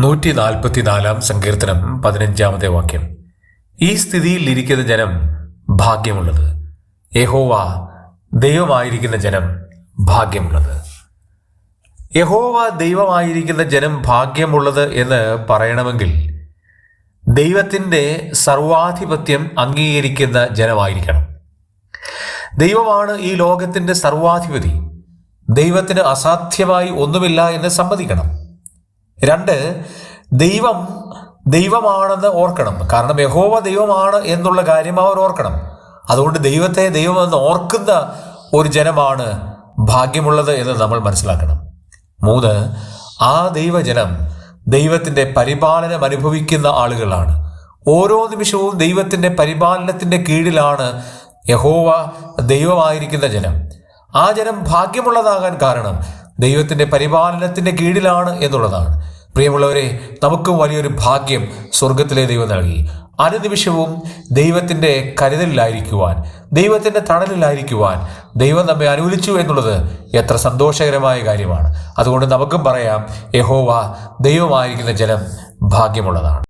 നൂറ്റി നാൽപ്പത്തിനാലാം സങ്കീർത്തനം പതിനഞ്ചാമത്തെ വാക്യം. ഈ സ്ഥിതിയിൽ ഇരിക്കുന്ന ജനം ഭാഗ്യമുള്ളത്. യഹോവ ദൈവമായിരിക്കുന്ന ജനം ഭാഗ്യമുള്ളത്. യഹോവ ദൈവമായിരിക്കുന്ന ജനം ഭാഗ്യമുള്ളത് എന്ന് പറയണമെങ്കിൽ ദൈവത്തിന്റെ സർവാധിപത്യം അംഗീകരിക്കുന്ന ജനമായിരിക്കണം. ദൈവമാണ് ഈ ലോകത്തിന്റെ സർവാധിപതി. ദൈവത്തിന് അസാധ്യമായി ഒന്നുമില്ല എന്ന് സമ്മതിക്കണം. രണ്ട് ദൈവം ദൈവമാണെന്ന് ഓർക്കണം. കാരണം യഹോവ ദൈവമാണ് എന്നുള്ള കാര്യം അവർ ഓർക്കണം. അതുകൊണ്ട് ദൈവത്തെ ദൈവമെന്ന് ഓർക്കുന്ന ഒരു ജനമാണ് ഭാഗ്യമുള്ളത് എന്ന് നമ്മൾ മനസ്സിലാക്കണം. മൂന്ന് ആ ദൈവജനം ദൈവത്തിന്റെ പരിപാലനം അനുഭവിക്കുന്ന ആളുകളാണ്. ഓരോ നിമിഷവും ദൈവത്തിന്റെ പരിപാലനത്തിന്റെ കീഴിലാണ് യഹോവ ദൈവമായിരിക്കുന്ന ജനം. ആ ജനം ഭാഗ്യമുള്ളതാകാൻ കാരണം ദൈവത്തിന്റെ പരിപാലനത്തിന്റെ കീഴിലാണ് എന്നുള്ളതാണ്. പ്രിയമുള്ളവരെ നമുക്കും വലിയൊരു ഭാഗ്യം സ്വർഗത്തിലെ ദൈവം നൽകി. അനുനിമിഷവും ദൈവത്തിന്റെ കരുതലിലായിരിക്കുവാൻ ദൈവത്തിന്റെ തണലിലായിരിക്കുവാൻ ദൈവം നമ്മെ അനുവദിച്ചു എന്നുള്ളത് എത്ര സന്തോഷകരമായ കാര്യമാണ്. അതുകൊണ്ട് നമുക്കും പറയാം യഹോവ ദൈവമായിരിക്കുന്ന ജനം ഭാഗ്യമുള്ളതാണ്.